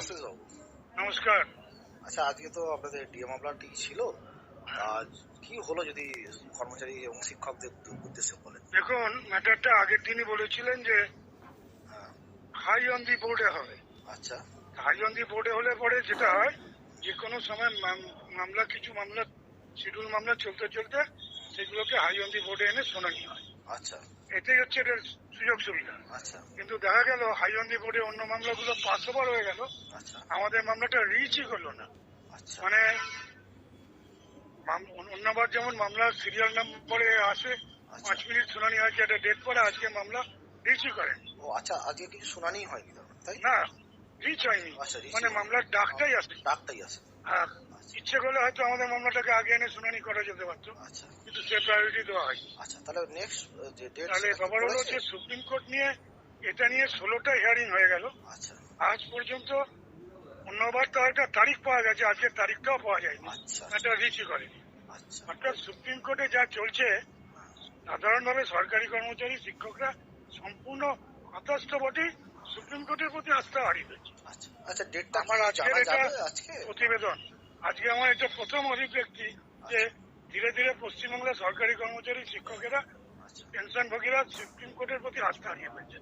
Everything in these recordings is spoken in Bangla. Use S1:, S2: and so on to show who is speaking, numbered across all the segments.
S1: অশেষ বাবু
S2: নমস্কার।
S1: আচ্ছা আজকে তো আপনাদের ডিএ মামলাটি ছিল। আজ কি হলো যদি কর্মচারী এবং শিক্ষকদের উদ্দেশ্যে বলেন?
S2: দেখুন ম্যাটারটা আগের দিনই বলেছিলেন যে
S1: হ্যাঁ।
S2: হাই অন দি বোর্ডে হবে।
S1: আচ্ছা।
S2: হাই অন দি বোর্ডে হলে পরে যেটা হয় যে কোনো সময় মাম- মামলা কিছু মামলা শিডিউল মামলা চলতে চলতে সেগুলোকে হাই অন দি বোর্ডে এনে শোনানি হয়।
S1: আচ্ছা।
S2: এটাই হচ্ছে এটার সুযোগ সুবিধা।
S1: আচ্ছা।
S2: কিন্তু দেখা গেল হাই বোর্ডে অন্য মামলাগুলো পাঁচ ওভার হয়ে গেল।
S1: আচ্ছা।
S2: আমাদের মামলাটা রিচই করল না।
S1: আচ্ছা।
S2: মানে মাম- অন্যবার যেমন মামলার সিরিয়াল নম্বরে আসে পাঁচ মিনিট শুনানি হয়েছে একটা ডেট পরে আজকে মামলা রিচই করেন।
S1: ও আচ্ছা আজকে কিছু শুনানি হয়নি তাই?
S2: না। রিচ হয়নি
S1: আচ্ছা,
S2: মানে মামলার ডাকটাই আসে।
S1: ডাকটাই
S2: আর
S1: আচ্ছা
S2: ইচ্ছে করলে হয়তো আমাদের মামলাটাকে আগে এনে শুনানি করা যেতে পারতো।
S1: আচ্ছা।
S2: কিন্তু সে প্রায়োরিটি দেওয়া হয়
S1: আচ্ছা তাহলে নেক্সট যে ডেট
S2: তাহলে ব্যাপার হলো যে সুপ্রিম কোর্ট নিয়ে এটা নিয়ে ষোলোটা হিয়ারিং হয়ে গেল।
S1: আচ্ছা।
S2: আজ পর্যন্ত অন্যবার তো একটা তারিখ পাওয়া গেছে আজকে তারিখটাও পাওয়া যায়নি। এটা রিচই করেনি। অর্থাৎ সুপ্রিম কোর্টে যা চলছে সাধারণভাবে সরকারি কর্মচারী শিক্ষকরা সম্পূর্ণ হতাশ বটেই সুপ্রিম কোর্টের প্রতি আস্থা হারিয়ে ফেলছে।
S1: আচ্ছা আচ্ছা ডেটটা
S2: আমার
S1: জানা যাবে আজকে?
S2: প্রতিবেদন। আজকে আমার এটা প্রথম অভিব্যক্তি যে ধীরে ধীরে পশ্চিমবাংলার সরকারি কর্মচারী শিক্ষকেরা
S1: আচ্ছা।
S2: পেনশনভোগীরা সুপ্রিম কোর্টের প্রতি আস্থা হারিয়ে ফেলছে।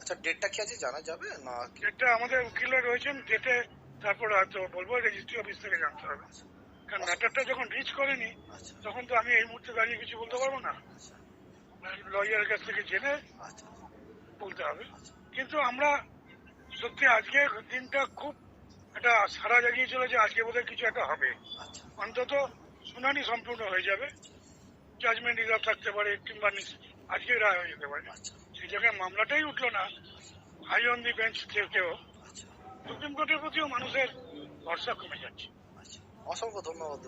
S1: আচ্ছা ডেটটা কি আজকে জানা যাবে না
S2: এটা আমাদের উকিলরা রয়েছেন ডেটে তারপর হয়তো বলব রেজিস্ট্রি অফিস থেকে জানতে হবে। কারণ ম্যাটারটা যখন রিচ করেনি
S1: আচ্ছা।
S2: তখন তো আমি এই মুহূর্তে দাঁড়িয়ে কিছু বলতে পারব না।
S1: আচ্ছা।
S2: লয়ারের কাছ থেকে জেনে
S1: আচ্ছা।
S2: বলতে হবে।
S1: আচ্ছা।
S2: কিন্তু আমরা সত্যি আজকে দিনটা খুব একটা সারা জাগিয়ে চলেছে আজকে বোধহয় কিছু একটা হবে।
S1: আচ্ছা।
S2: অন্তত শুনানি সম্পূর্ণ হয়ে যাবে। জাজমেন্ট রিজার্ভ থাকতে পারে কিংবা আজকে রায় হয়ে যেতে পারে।
S1: আচ্ছা।
S2: সেই জায়গায় মামলাটাই উঠল না। হাই অন দি বেঞ্চ থেকেও সুপ্রিম কোর্টের প্রতিও মানুষের ভরসা কমে যাচ্ছে।
S1: আচ্ছা। অসংখ্য ধন্যবাদ